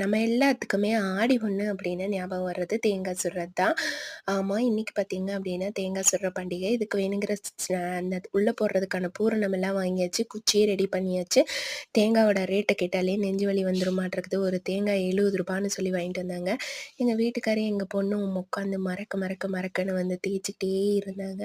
நம்ம எல்லாத்துக்குமே ஆடி ஒன்று அப்படின்னு ஞாபகம் வர்றது தேங்காய் சுடுறது தான். ஆமாம் இன்றைக்கி பார்த்திங்க அப்படின்னா தேங்காய் சுடுற பண்டிகை. இதுக்கு வேணுங்கிற அந்த உள்ளே போடுறதுக்கான பூரணம் எல்லாம் வாங்கியாச்சு. குச்சியை ரெடி பண்ணியாச்சு. தேங்காயோட ரேட்டை கேட்டாலே நெஞ்சு வலி வந்துருமாட்டிருக்குது ஒரு தேங்காய் எழுபது ரூபான்னு சொல்லி வாங்கிட்டு வந்தாங்க. எங்கள் வீட்டுக்காரே எங்கள் பொண்ணும் உட்காந்து மறக்க மறக்க மறக்கன்னு வந்து தேய்ச்சிக்கிட்டே இருந்தாங்க.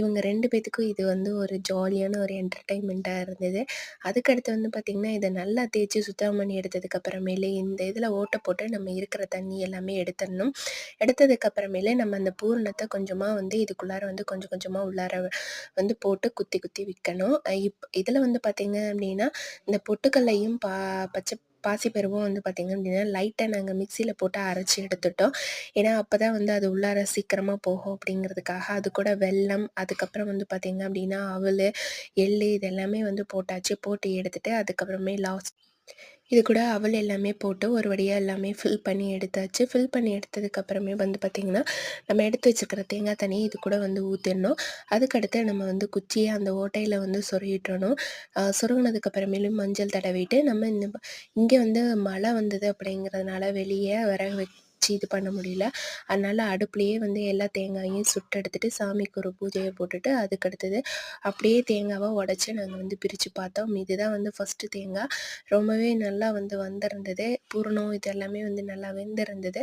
இவங்க ரெண்டு பேத்துக்கும் இது வந்து ஒரு ஜாலியான ஒரு என்டர்டைன்மெண்ட்டாக இருந்தது. அதுக்கடுத்து வந்து பார்த்திங்கன்னா இதை நல்லா தேய்ச்சி சுத்தம் பண்ணி எடுத்ததுக்கப்புறமேலே இந்த அந்த இதில் ஓட்டை போட்டு நம்ம இருக்கிற தண்ணி எல்லாமே எடுத்துடணும். எடுத்ததுக்கப்புறமேலே நம்ம அந்த பூரணத்தை கொஞ்சமாக வந்து இதுக்குள்ளார வந்து கொஞ்சம் கொஞ்சமாக உள்ளார வந்து போட்டு குத்தி குத்தி விற்கணும் இப் இதில் வந்து பார்த்திங்க அப்படின்னா இந்த பொட்டுக்கல்லையும் பா பச்சை பாசிப்பருவம் வந்து பார்த்திங்க அப்படின்னா லைட்டாக நாங்கள் மிக்சியில் போட்டு அரைச்சி எடுத்துட்டோம். ஏன்னா அப்போ தான் வந்து அது உள்ளார சீக்கிரமாக போகும் அப்படிங்கிறதுக்காக அது கூட வெல்லம் அதுக்கப்புறம் வந்து பார்த்திங்க அப்படின்னா அவல் எள் இது எல்லாமே வந்து போட்டாச்சு. போட்டு எடுத்துகிட்டு அதுக்கப்புறமே லாஸ்ட் இது கூட அவள் எல்லாமே போட்டு ஒரு வழியாக எல்லாமே ஃபில் பண்ணி எடுத்தாச்சு. ஃபில் பண்ணி எடுத்ததுக்கப்புறமே வந்து பார்த்திங்கன்னா நம்ம எடுத்து வச்சுருக்கிற தேங்காய் தண்ணி இது கூட வந்து ஊற்றிடணும் அதுக்கடுத்து நம்ம வந்து குச்சியை அந்த ஓட்டையில் வந்து சொருகிட்டணும். சொருகினதுக்கப்புறமேலும் மஞ்சள் தடவிட்டு நம்ம இந்த இங்கே வந்து மழை வந்தது அப்படிங்கிறதுனால வெளியே வர வச்சு இது பண்ண முடியல. அதனால் அடுப்புலேயே வந்து எல்லா தேங்காயும் சுட்டு எடுத்துகிட்டு சாமிக்கு ஒரு பூஜையை போட்டுட்டு அதுக்கடுத்தது அப்படியே தேங்காவை உடச்சி நாங்கள் வந்து பிரித்து பார்த்தோம். இதுதான் வந்து ஃபஸ்ட்டு தேங்காய். ரொம்பவே நல்லா வந்து வந்திருந்தது. பூரணம் இது எல்லாமே வந்து நல்லா வெந்திருந்தது.